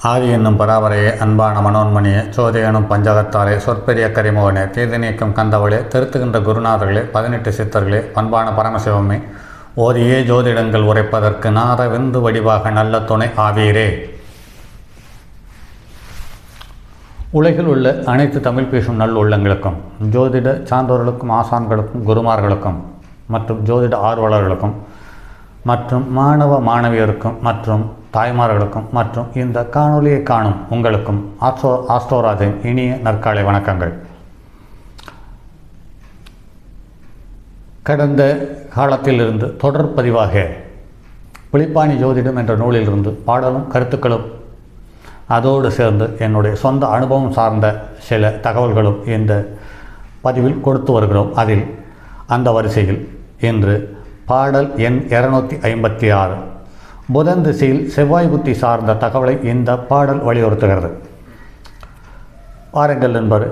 ஆதி என்னும் பராபரையே அன்பான மனோன்மணியே சோதி எனும் பஞ்சகத்தாலே சொற்பெரிய கரிமோகனே தீது நீக்கும் கந்தவளே திருத்துகின்ற குருநாதர்களே பதினெட்டு சித்தர்களே பண்பான பரமசிவமே ஓதியே ஜோதிடங்கள் உரைப்பதற்கு நாத விந்து வடிவாக நல்ல துணை ஆவீரே. உலகில் உள்ள அனைத்து தமிழ் பேசும் நல் உள்ளங்களுக்கும் ஜோதிட சான்றோர்களுக்கும் ஆசான்களுக்கும் குருமார்களுக்கும் மற்றும் ஜோதிட ஆர்வலர்களுக்கும் மற்றும் மாணவ மாணவியருக்கும் மற்றும் தாய்மார்களுக்கும் மற்றும் இந்த காணொலியை காணும் உங்களுக்கும் ஆஸ்ட்ரோ ஆஸ்ட்ரோராஜின் இனிய நற்காலை வணக்கங்கள். கடந்த காலத்திலிருந்து தொடர் பதிவாக புலிப்பாணி ஜோதிடம் என்ற நூலிலிருந்து பாடலும் கருத்துக்களும் அதோடு சேர்ந்து என்னுடைய சொந்த அனுபவம் சார்ந்த சில தகவல்களும் இந்த பதிவில் கொடுத்து வருகிறோம். அதில் அந்த வரிசையில் இன்று பாடல் எண் இரநூத்தி ஐம்பத்தி ஆறு. புதன் திசையில் செவ்வாய் புத்தி சார்ந்த தகவலை இந்த பாடல் வலியுறுத்துகிறது. வாருங்கள் நண்பர்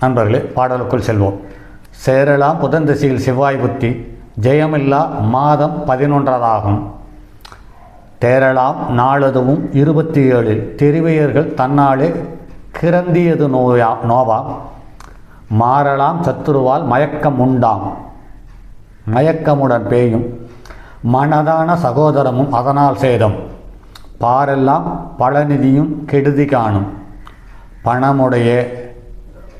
நண்பர்களே பாடலுக்குள் செல்வோம். சேரலாம் புதன் திசையில் செவ்வாய் புத்தி. ஜெயமில்லா மாதம் பதினொன்றதாகும். தேரலாம் நாளதுவும் இருபத்தி ஏழில். தெரிவையர்கள் தன்னாலே கிரந்தியது நோயா நோவா. மாறலாம் சத்துருவால் மயக்கம் உண்டாம். மயக்கமுடன் பேயும் மனதான சகோதரமும் அதனால் சேதம். பாரெல்லாம் பழநிதியும் கெடுதி காணும். பணமுடைய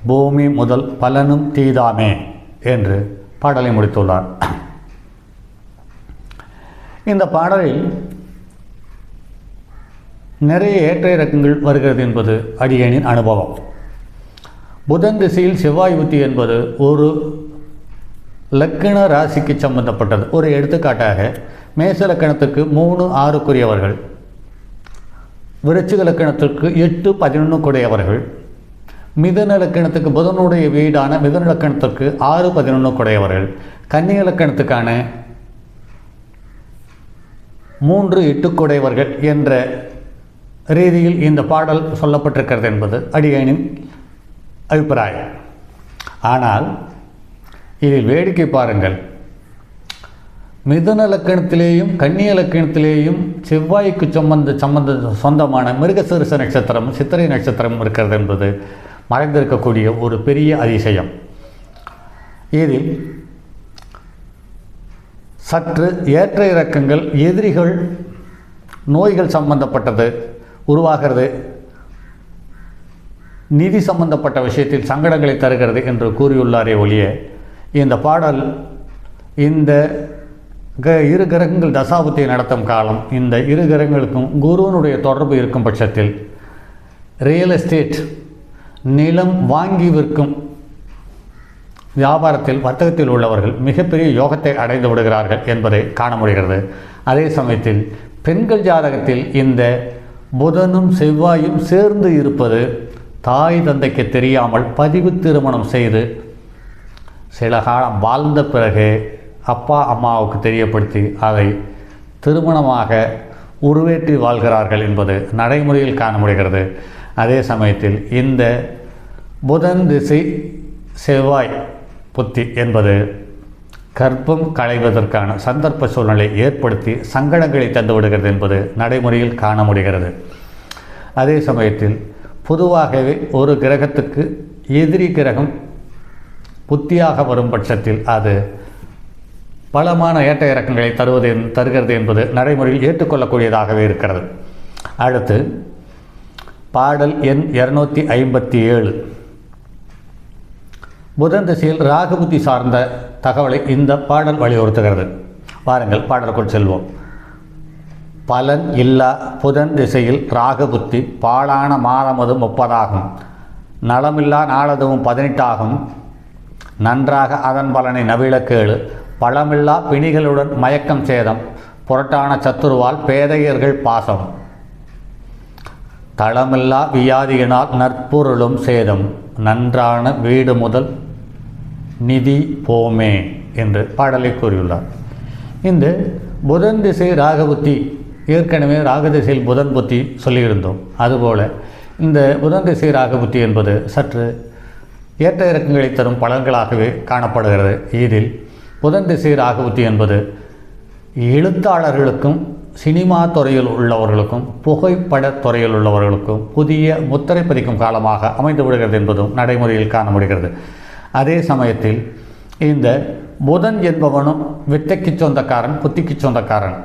பூமி முதல் பலனும் தீதாமே என்று பாடலை முடித்துள்ளார். இந்த பாடலில் நிறைய ஏற்ற இறக்கங்கள் வருகிறது என்பது அடியனின் அனுபவம். புதன் திசையில் செவ்வாய் புத்தி என்பது ஒரு லக்கண ராசிக்கு சம்பந்தப்பட்டது. ஒரு எடுத்துக்காட்டாக மேச லக்கணத்துக்கு மூணு ஆறுக்குரியவர்கள் விருச்சிக லக்கணத்திற்கு எட்டு பதினொன்று குடையவர்கள் மிதன லக்கணத்துக்கு புதனுடைய வீடான மிதன லக்கணத்திற்கு ஆறு பதினொன்று குடையவர்கள் கன்னிய லக்கணத்துக்கான மூன்று எட்டுக்குடையவர்கள் என்ற ரீதியில் இந்த பாடல் சொல்லப்பட்டிருக்கிறது என்பது அடியனின் அபிப்பிராயம். ஆனால் இதில் வேடிக்கை பாருங்கள். மிதுன லக்கணத்திலேயும் கன்னிய லக்கணத்திலேயும் செவ்வாய்க்கு சம்பந்த சம்பந்த சொந்தமான மிருகசரிச நட்சத்திரம் சித்திரை நட்சத்திரம் இருக்கிறது என்பது மறைந்திருக்கக்கூடிய ஒரு பெரிய அதிசயம். இதில் சற்று ஏற்ற இறக்கங்கள் எதிரிகள் நோய்கள் சம்பந்தப்பட்டது உருவாகிறது. நிதி சம்பந்தப்பட்ட விஷயத்தில் சங்கடங்களை தருகிறது என்று கூறியுள்ளாரே ஒழிய இந்த பாடல் இந்த க இரு கிரகங்கள் தசாபுத்தியை நடத்தும் காலம் இந்த இரு கிரகங்களுக்கும் குருவனுடைய தொடர்பு இருக்கும் பட்சத்தில் ரியல் எஸ்டேட் நிலம் வாங்கி விற்கும் வியாபாரத்தில் வர்த்தகத்தில் உள்ளவர்கள் மிகப்பெரிய யோகத்தை அடைந்து விடுகிறார்கள் என்பதை காண முடிகிறது. அதே சமயத்தில் பெண்கள் ஜாதகத்தில் இந்த புதனும் செவ்வாயும் சேர்ந்து இருப்பது தாய் தந்தைக்கு தெரியாமல் பதிவு திருமணம் செய்து சில காலம் வாழ்ந்த பிறகு அப்பா அம்மாவுக்கு தெரியப்படுத்தி அதை திருமணமாக உருவேற்றி வாழ்கிறார்கள் என்பது நடைமுறையில் காண முடிகிறது அதே சமயத்தில் இந்த புதன் திசை செவ்வாய் புத்தி என்பது கர்ப்பம் களைவதற்கான சந்தர்ப்ப சூழ்நிலை ஏற்படுத்தி சங்கடங்களை தந்துவிடுகிறது என்பது நடைமுறையில் காண முடிகிறது அதே சமயத்தில் பொதுவாகவே ஒரு கிரகத்துக்கு எதிரி கிரகம் புத்தியாக வரும் பட்சத்தில் அது பலமான ஏற்ற இறக்கங்களை தருவது தருகிறது என்பது நடைமுறையில் ஏற்றுக்கொள்ளக்கூடியதாகவே இருக்கிறது. அடுத்து பாடல் எண் இரநூத்தி ஐம்பத்தி ஏழு. புதன் திசையில் ராகுபுத்தி சார்ந்த தகவலை இந்த பாடல் வலியுறுத்துகிறது. வாருங்கள் பாடலுக்குள் செல்வோம். பலன் இல்லா புதன் திசையில் ராகுபுத்தி பாலான மாதமது முப்பதாகும். நலமில்லா நாளதுவும் பதினெட்டாகும். நன்றாக அதன் பலனை நவிழ கேளு. பழமில்லா பிணிகளுடன் மயக்கம் சேதம். புரட்டான சத்துருவால் பேதையர்கள் பாசம். தளமில்லா வியாதியினால் நற்பொருளும் சேதம். நன்றான வீடு முதல் நிதி போமே என்று பாடலை கூறியுள்ளார். இந்த புதன் திசை ராகபுத்தி ஏற்கனவே ராக திசையில் புதன் புத்தி சொல்லியிருந்தோம். அதுபோல இந்த புதன் திசை ராகபுத்தி என்பது சற்று ஏற்ற இறக்கங்களை தரும் பலன்களாகவே காணப்படுகிறது. இதில் புதன் திசை ராகுபுத்தி என்பது எழுத்தாளர்களுக்கும் சினிமா துறையில் உள்ளவர்களுக்கும் புகைப்பட துறையில் உள்ளவர்களுக்கும் புதிய முத்திரை பதிக்கும் காலமாக அமைந்து விடுகிறது என்பதும் நடைமுறையில் காணப்படுகிறது. அதே சமயத்தில் இந்த புதன் என்பவனும் வித்தைக்கு சொந்தக்காரன் புத்திக்கு சொந்தக்காரன்.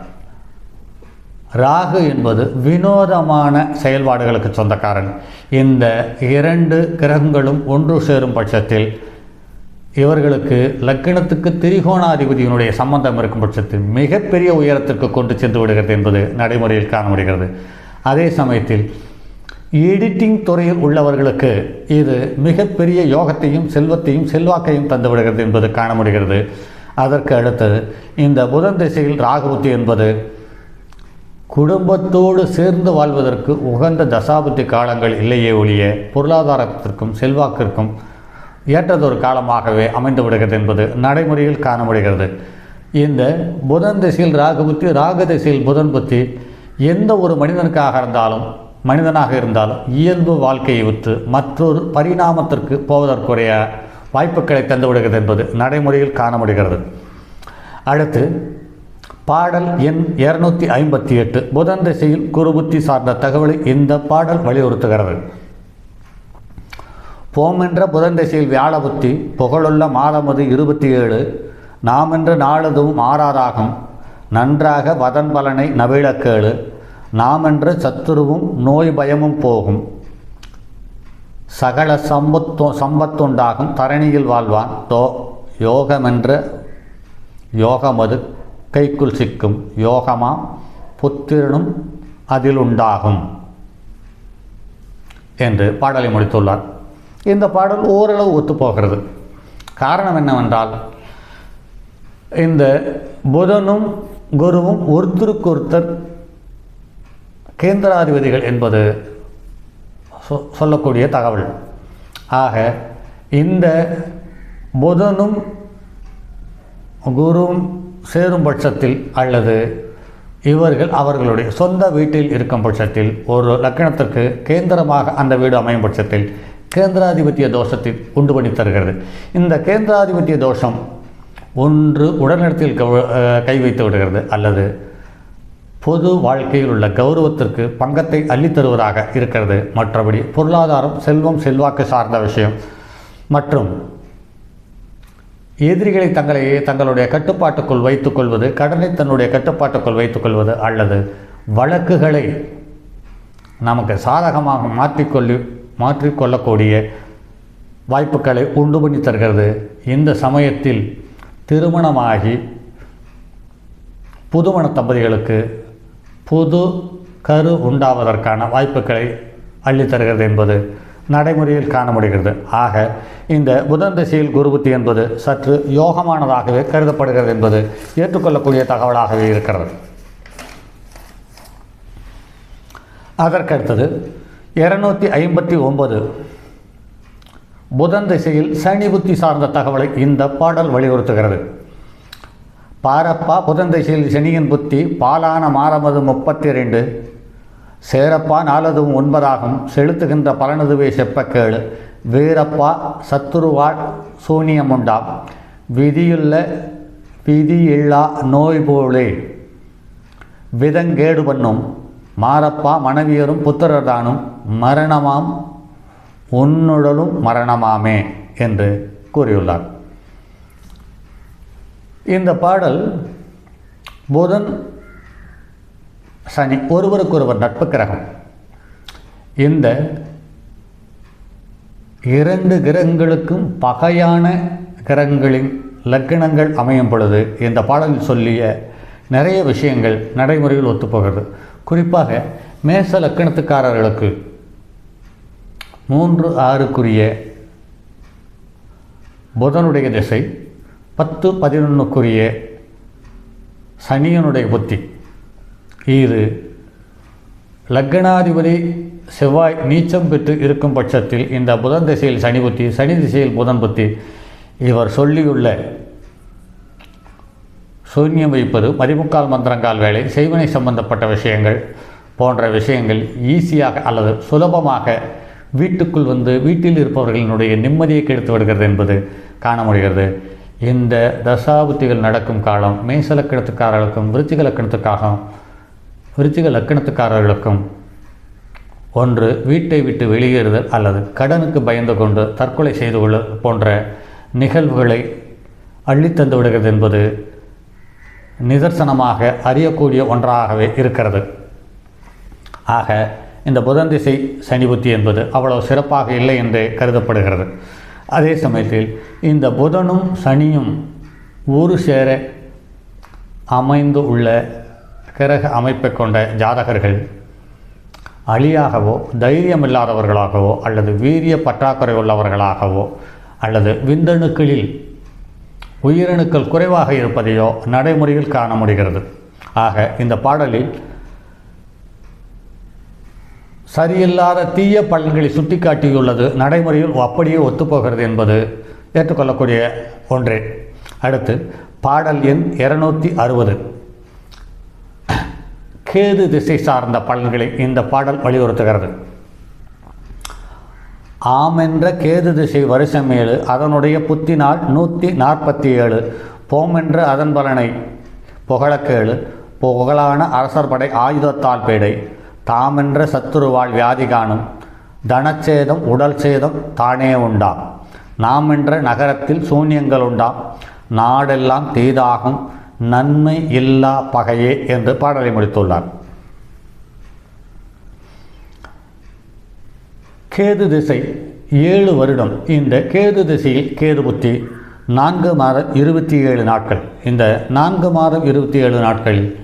ராகு என்பது வினோதமான செயல்பாடுகளுக்கு சொந்தக்காரன். இந்த இரண்டு கிரகங்களும் ஒன்று சேரும் பட்சத்தில் இவர்களுக்கு லக்கணத்துக்கு திரிகோணாதிபதியினுடைய சம்பந்தம் இருக்கும் பட்சத்தில் மிகப்பெரிய உயரத்திற்கு கொண்டு சென்று விடுகிறது என்பது நடைமுறையில் காண முடிகிறது அதே சமயத்தில் எடிட்டிங் துறையில் உள்ளவர்களுக்கு இது மிகப்பெரிய யோகத்தையும் செல்வத்தையும் செல்வாக்கையும் தந்துவிடுகிறது என்பது காண முடிகிறது அதற்கு அடுத்தது இந்த புதன் திசையில் ராகுபுத்தி என்பது குடும்பத்தோடு சேர்ந்து வாழ்வதற்கு உகந்த தசாபுத்தி காலங்கள் இல்லையே ஒழிய பொருளாதாரத்திற்கும் செல்வாக்கிற்கும் ஏற்றதொரு காலமாகவே அமைந்து விடுகிறது என்பது நடைமுறையில் காண முடிகிறது இந்த புதன் திசையில் ராகு புத்தி ராகு திசையில் புதன் புத்தி எந்த ஒரு மனிதனுக்காக இருந்தாலும் மனிதனாக இருந்தாலும் இயல்பு வாழ்க்கையை விற்று மற்றொரு பரிணாமத்திற்கு போவதற்குரிய வாய்ப்புகளை தந்துவிடுகிறது என்பது நடைமுறையில் காண முடிகிறது அடுத்து பாடல் எண் இருநூத்தி ஐம்பத்தி எட்டு. புதன் திசையில் குருபுத்தி சார்ந்த தகவலை இந்த பாடல் வலியுறுத்துகிறது. போமென்ற புதன் திசையில் வியாழ புத்தி புகழுள்ள மாதமது இருபத்தி ஏழு. நாமென்ற நாளதும் ஆறாதாகும். நன்றாக வதன் பலனை நவிழக்கேளு நாமென்று சத்துருவும் நோய் பயமும் போகும். சகல சம்பத்து சம்பத்துண்டாகும். தரணியில் வாழ்வான். தோ யோகமென்ற யோகமது. கைக்குள் சிக்கும் யோகமாம் புத்திரனும் அதில் உண்டாகும் என்று பாடலை முடித்துள்ளார். இந்த பாடல் ஓரளவு ஒத்துப்போகிறது. காரணம் என்னவென்றால் இந்த புதனும் குருவும் ஒருத்தருக்கொருத்தர் கேந்திராதிபதிகள் என்பது சொ- சொல்லக்கூடிய தகவல். ஆக இந்த புதனும் குருவும் சேரும் பட்சத்தில் அல்லது இவர்கள் அவர்களுடைய சொந்த வீட்டில் இருக்கும் பட்சத்தில் ஒரு லக்கணத்திற்கு கேந்திரமாக அந்த வீடு அமையும் பட்சத்தில் கேந்திராதிபத்திய தோஷத்தை உண்டு பண்ணி தருகிறது. இந்த கேந்திராதிபத்திய தோஷம் ஒன்று உடல்நலத்தில் கை வைத்து விடுகிறது அல்லது பொது வாழ்க்கையில் உள்ள கௌரவத்திற்கு பங்கத்தை அள்ளித்தருவதாக இருக்கிறது. மற்றபடி பொருளாதாரம் செல்வம் செல்வாக்கு சார்ந்த விஷயம் மற்றும் எதிரிகளை தங்களை தங்களுடைய கட்டுப்பாட்டுக்குள் வைத்துக்கொள்வது கடனை தன்னுடைய கட்டுப்பாட்டுக்குள் வைத்துக்கொள்வது அல்லது வழக்குகளை நமக்கு சாதகமாக மாற்றிக்கொள்ளி மாற்றிக்கொள்ளக்கூடிய வாய்ப்புகளை உண்டு பண்ணி தருகிறது. இந்த சமயத்தில் திருமணமாகி புதுமண தம்பதிகளுக்கு புது கரு உண்டாவதற்கான வாய்ப்புகளை அள்ளித் தருகிறது என்பது நடைமுறையில் காண முடிகிறது ஆக இந்த புதன் திசையில் குருபுத்தி என்பது சற்று யோகமானதாகவே கருதப்படுகிறது என்பது ஏற்றுக்கொள்ளக்கூடிய தகவலாகவே இருக்கிறது. அதற்கடுத்தது இருநூத்தி ஐம்பத்தி ஒன்பது. புதன் திசையில் சனி புத்தி சார்ந்த தகவலை இந்த பாடல் வலியுறுத்துகிறது. பாரப்பா புதன் திசையில் சனியின் புத்தி பாலான மாறமது முப்பத்தி ரெண்டு சேரப்பா நாலதும் ஒன்பதாகும். செலுத்துகின்ற பலனதுவே செப்பக்கேளு வீரப்பா சத்துருவாள் சூனியமுண்டாம் விதியுள்ள விதியில்லா நோய் போலே விதங்கேடு பண்ணும். மாரப்பா மனைவியரும் புத்திரர்தானும் மரணமாம். உன்னுடலும் மரணமாமே என்று கூறியுள்ளார். இந்த பாடல் புதன் சனி ஒருவருக்கொருவர் நட்பு கிரகம். இந்த இரண்டு கிரகங்களுக்கும் பகையான கிரகங்களின் லக்கணங்கள் அமையும் பொழுது இந்த பாடலில் சொல்லிய நிறைய விஷயங்கள் நடைமுறையில் ஒத்துப்போகிறது. குறிப்பாக மேச லக்கணத்துக்காரர்களுக்கு மூன்று ஆறுக்குரிய புதனுடைய திசை பத்து பதினொன்றுக்குரிய சனியனுடைய புத்தி. இது லக்னாதிபதி செவ்வாய் நீச்சம் பெற்று இருக்கும் பட்சத்தில் இந்த புதன் திசையில் சனி புத்தி சனி திசையில் புதன் புத்தி. இவர் சொல்லியுள்ள சூன்யம் வைப்பது மதிமுக்கால் மந்திரங்கால் வேலை செய்வினை சம்பந்தப்பட்ட விஷயங்கள் போன்ற விஷயங்கள் ஈஸியாக அல்லது சுலபமாக வீட்டுக்குள் வந்து வீட்டில் இருப்பவர்களினுடைய நிம்மதியை கெடுத்து விடுகிறது என்பது காண முடிகிறது இந்த தசாபுத்திகள் நடக்கும் காலம் மேசலக்கணத்துக்காரர்களுக்கும் விருச்சிகலக்கணத்துக்காகவும் விருச்சிக லக்கணத்துக்காரர்களுக்கும் ஒன்று வீட்டை விட்டு வெளியேறுதல் அல்லது கடனுக்கு பயந்து கொண்டு தற்கொலை செய்து கொள்ள போன்ற நிகழ்வுகளை அள்ளித்தந்து விடுகிறது என்பது நிதர்சனமாக அறியக்கூடிய ஒன்றாகவே இருக்கிறது. ஆக இந்த புதன் திசை சனி புத்தி என்பது அவ்வளவு சிறப்பாக இல்லை என்றே கருதப்படுகிறது. அதே சமயத்தில் இந்த புதனும் சனியும் ஊறு சேர அமைந்து உள்ள கிரக அமைப்பை கொண்ட ஜாதகர்கள் அழியாகவோ தைரியமில்லாதவர்களாகவோ அல்லது வீரிய பற்றாக்குறை உள்ளவர்களாகவோ அல்லது விந்தணுக்களில் உயிரணுக்கள் குறைவாக இருப்பதையோ நடைமுறையில் காண முடிகிறது. ஆக இந்த பாடலில் சரியில்லாத தீய பலன்களை சுட்டிக்காட்டியுள்ளது நடைமுறையில் அப்படியே ஒத்துப்போகிறது என்பது ஏற்றுக்கொள்ளக்கூடிய ஒன்றே. அடுத்து பாடல் எண் இருநூற்றி அறுபது. கேது திசை சார்ந்த பலன்களை இந்த பாடல் வலியுறுத்துகிறது. ஆமென்ற கேது திசை வருஷம் ஏழு அதனுடைய புத்தினால் நூற்றி நாற்பத்தி ஏழு போமென்ற அதன் பலனை புகழக்கேழு புகழான அரசர் படை ஆயுதத்தால் பேடை தாமென்ற சத்துருவாள் வியாதி காணும் தனச்சேதம் உடல் சேதம் தானே உண்டாம் நாம் என்ற நகரத்தில் சூன்யங்கள் உண்டாம் நாடெல்லாம் தீதாகும் நன்மை இல்லா பகையே என்று பாடலை முடித்துள்ளார். கேது திசை ஏழு வருடம். இந்த கேது திசையில் கேது புத்தி நான்கு மாதம் இருபத்தி ஏழு நாட்கள். இந்த நான்கு மாதம் இருபத்தி ஏழு நாட்களில்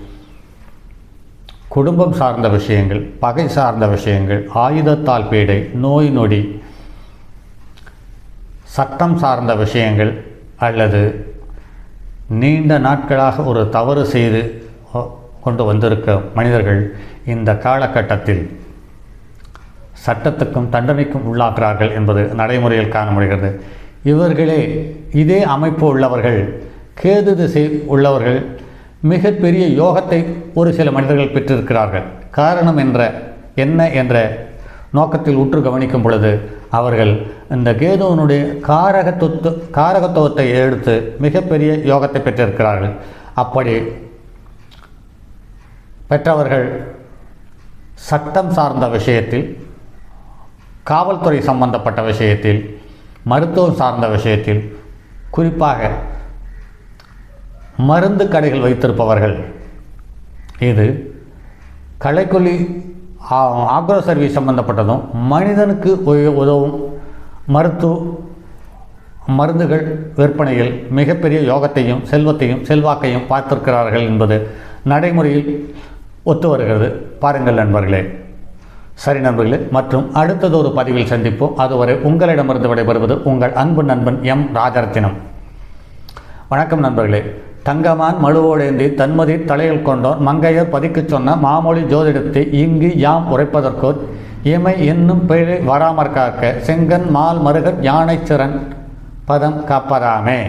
குடும்பம் சார்ந்த விஷயங்கள் பகை சார்ந்த விஷயங்கள் ஆயுதத்தால் பீடை நோய் நொடி சட்டம் சார்ந்த விஷயங்கள் அல்லது நீண்ட நாட்களாக ஒரு தவறு செய்து கொண்டு வந்திருக்க மனிதர்கள் இந்த காலகட்டத்தில் சட்டத்துக்கும் தண்டனைக்கும் உள்ளாகிறார்கள் என்பது நடைமுறையில் காண முடிகிறது இவர்களே இதே அமைப்பு உள்ளவர்கள் கேது திசை உள்ளவர்கள் மிகப்பெரிய யோகத்தை ஒரு சில மனிதர்கள் பெற்றிருக்கிறார்கள். காரணம் என்ற என்ன என்ற நோக்கத்தில் உற்று கவனிக்கும் பொழுது அவர்கள் இந்த கேதுவனுடைய காரகத்துவத்து காரகத்துவத்தை எடுத்து மிகப்பெரிய யோகத்தை பெற்றிருக்கிறார்கள். அப்படி பெற்றவர்கள் சட்டம் சார்ந்த விஷயத்தில் காவல்துறை சம்பந்தப்பட்ட விஷயத்தில் மருத்துவம் சார்ந்த விஷயத்தில் குறிப்பாக மருந்து கடைகள் வைத்திருப்பவர்கள் இது களைக்கொல்லி ஆக்ரோ சர்வீஸ் சம்பந்தப்பட்டதும் மனிதனுக்கு உதவும் மருத்துவ மருந்துகள் விற்பனையில் மிகப்பெரிய யோகத்தையும் செல்வத்தையும் செல்வாக்கையும் பார்த்திருக்கிறார்கள் என்பது நடைமுறையில் ஒத்து வருகிறது. பாருங்கள் நண்பர்களே. சரி நண்பர்களே மற்றும் அடுத்ததொரு பதிவில் சந்திப்போம். அதுவரை உங்களிடமிருந்து விடைபெறுவது உங்கள் அன்பு நண்பன் எம். ராஜரத்தினம். வணக்கம் நண்பர்களே. தங்கமான் மழுவோடேந்தி தன்மதி தலையில் கொண்டோர் மங்கையர் பதிக்கச் சொன்ன மாமொழி ஜோதிடத்தை இங்கு யாம் உரைப்பதற்கோ இமை என்னும் பிழை வராமற்காக்க செங்கன் மால் மருகர் யானை சிறன் பதம் காப்பதாமே.